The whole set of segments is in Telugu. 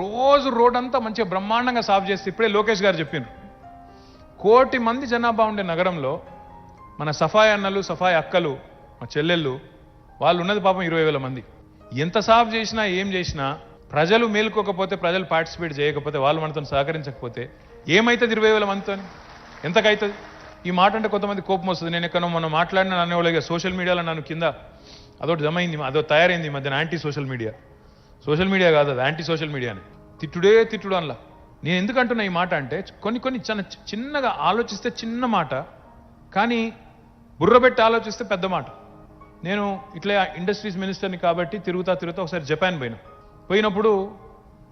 రోజు రోడ్ అంతా మంచిగా బ్రహ్మాండంగా సాఫ్ చేస్తే ఇప్పుడే లోకేష్ గారు చెప్పిండ్రు కోటి మంది జనాభా ఉండే నగరంలో మన సఫాయి అన్నలు సఫాయి అక్కలు మా చెల్లెళ్ళు వాళ్ళు ఉన్నది పాపం ఇరవై వేల మంది. ఎంత సాఫ్ చేసినా ఏం చేసినా ప్రజలు మేలుకోకపోతే ప్రజలు పార్టిసిపేట్ చేయకపోతే వాళ్ళు మనతో సహకరించకపోతే ఏమైతుంది ఇరవై వేల మందితో ఎంతకైతుంది? ఈ మాట అంటే కొంతమంది కోపం వస్తుంది. నేను ఎక్కడో మనం మాట్లాడిన అనేవాళ్ళగా సోషల్ మీడియాలో నన్ను కింద అదొకటి జమైంది అదో తయారైంది మధ్యన anti social media. Social media కాదు అది యాంటీ సోషల్ మీడియాని తిట్టుడే తిట్టుడు అనలా. నేను ఎందుకు అంటున్నా ఈ మాట అంటే కొన్ని కొన్ని చిన్న చిన్నగా ఆలోచిస్తే చిన్న మాట కానీ బుర్రబెట్టి ఆలోచిస్తే పెద్ద మాట. నేను ఇట్లా ఇండస్ట్రీస్ మినిస్టర్ని కాబట్టి తిరుగుతా తిరుగుతా ఒకసారి జపాన్ పోయినా. పోయినప్పుడు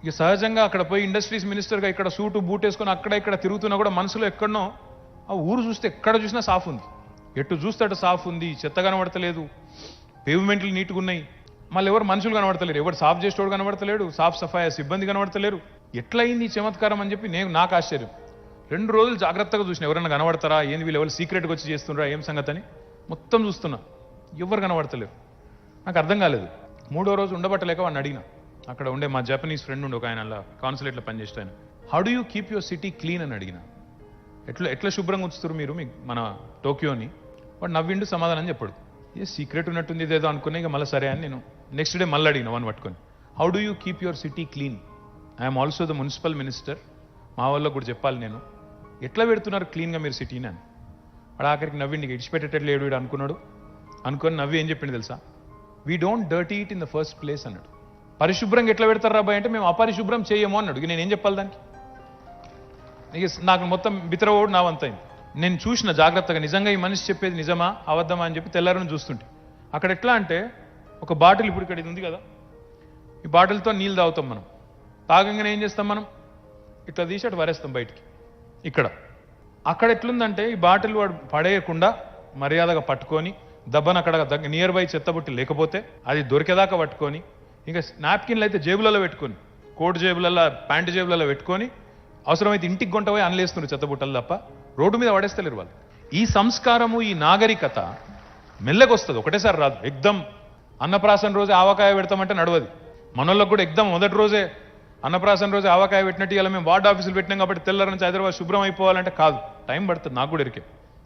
ఇక సహజంగా అక్కడ పోయి ఇండస్ట్రీస్ మినిస్టర్గా ఇక్కడ సూటు బూట్ వేసుకొని అక్కడ ఇక్కడ తిరుగుతున్నా కూడా మనసులో ఎక్కడనో ఆ ఊరు చూస్తే ఎక్కడ చూసినా సాఫ్ ఉంది. ఎటు చూస్తే అటు సాఫ్ ఉంది చెత్త కనబడతలేదు. పేవ్మెంట్లు నీట్గా ఉన్నాయి మళ్ళీ ఎవరు మనుషులు కనబడతలేరు ఎవరు సాఫ్ చేసేవాడు కనబడతలేడు సాఫ్ సఫాయా సిబ్బంది కనబడతలేరు. ఎట్లయింది ఈ చమత్కారం అని చెప్పి నేను నాకు ఆశ్చర్యం. రెండు రోజులు జాగ్రత్తగా చూసిన ఎవరైనా కనబడతారా? ఏంది వీళ్ళు ఎవరు సీక్రెట్గా వచ్చి చేస్తున్నారా ఏం సంగతి అని మొత్తం చూస్తున్నా. ఎవరు కనబడతలేరు. నాకు అర్థం కాలేదు. మూడో రోజు ఉండబట్టలేక వాడిని అడిగిన. అక్కడ ఉండే మా జపనీస్ ఫ్రెండ్ ఉండే ఒక ఆయన అలా కాన్సులేట్లో పనిచేస్తే ఆయన. How do you keep your city clean అని అడిగిన. ఎట్లా ఎట్లా శుభ్రంగా ఉంచుతారు మీరు మీ మన టోక్యోని వాడు నవ్విండు సమాధానం చెప్పాడు. ఏ సీక్రెట్ ఉన్నట్టుంది ఇదేదో అనుకునే ఇక మళ్ళీ సరే అని నేను నెక్స్ట్ డే మళ్ళీ అడిగిన వన్ పట్టుకొని. How do you keep your city clean I'm also the municipal minister మా వాళ్ళకు కూడా చెప్పాలి నేను. ఎట్లా పెడుతున్నారు క్లీన్గా మీరు సిటీని అని. వాడు ఆఖరికి నవ్విండి ఇడిచిపెట్టేటట్లు లేడు వీడు అనుకున్నాడు. అనుకొని నవ్వి ఏం చెప్పింది తెలుసా? We don't dirty it in the first place అన్నాడు. పరిశుభ్రంగా ఎట్లా పెడతారు రాబాయ్ అంటే మేము అపరిశుభ్రం చేయము అన్నాడు. నేను ఏం చెప్పాలి దానికి? నీకు నాకు మొత్తం బితరవోడు నా వంతైంది నేను చూసిన జాగ్రత్తగా నిజంగా ఈ మనిషి చెప్పేది నిజమా? అబద్ధమా? అని చెప్పి తెల్లారని చూస్తుంటే అక్కడ ఎట్లా అంటే ఒక బాటిల్ ఇప్పుడు ఇక్కడ ఇది ఉంది కదా. ఈ బాటిల్తో నీళ్ళు తాగుతాం మనం. తాగంగానే ఏం చేస్తాం మనం? ఇట్లా తీసి అటు వరేస్తాం బయటికి. ఇక్కడ. అక్కడ ఎట్లుందంటే ఈ బాటిల్ వాడు పడేయకుండా మర్యాదగా పట్టుకొని దబ్బన అక్కడ దగ్గర నియర్ బై చెత్తబుట్టి లేకపోతే అది దొరికేదాకా పట్టుకొని ఇంకా నాప్కిన్లు అయితే జేబులలో పెట్టుకొని కోట్ జేబులలో ప్యాంటు జేబులలో పెట్టుకొని అవసరమైతే ఇంటికి కొంట పోయి అనలేస్తున్నారు చెత్తబుట్టలు తప్ప రోడ్డు మీద పడేస్తలేరు వాళ్ళు. ఈ సంస్కారము ఈ నాగరికత మెల్లగొస్తుంది. ఒకటేసారి రాదు. ఎగ్దం అన్నప్రాసన రోజే ఆవకాయ పెడతామంటే నడవది. మనోళ్ళకు కూడా ఎగ్దం మొదటి రోజే అన్నప్రాసన రోజే ఆవకాయ పెట్టినట్టు ఇలా మేము వార్డ్ ఆఫీసులు పెట్టినాం కాబట్టి తెల్లర నుంచి హైదరాబాద్ శుభ్రం అయిపోవాలంటే కాదు. టైం పడుతుంది నాకు కూడా ఇరికే.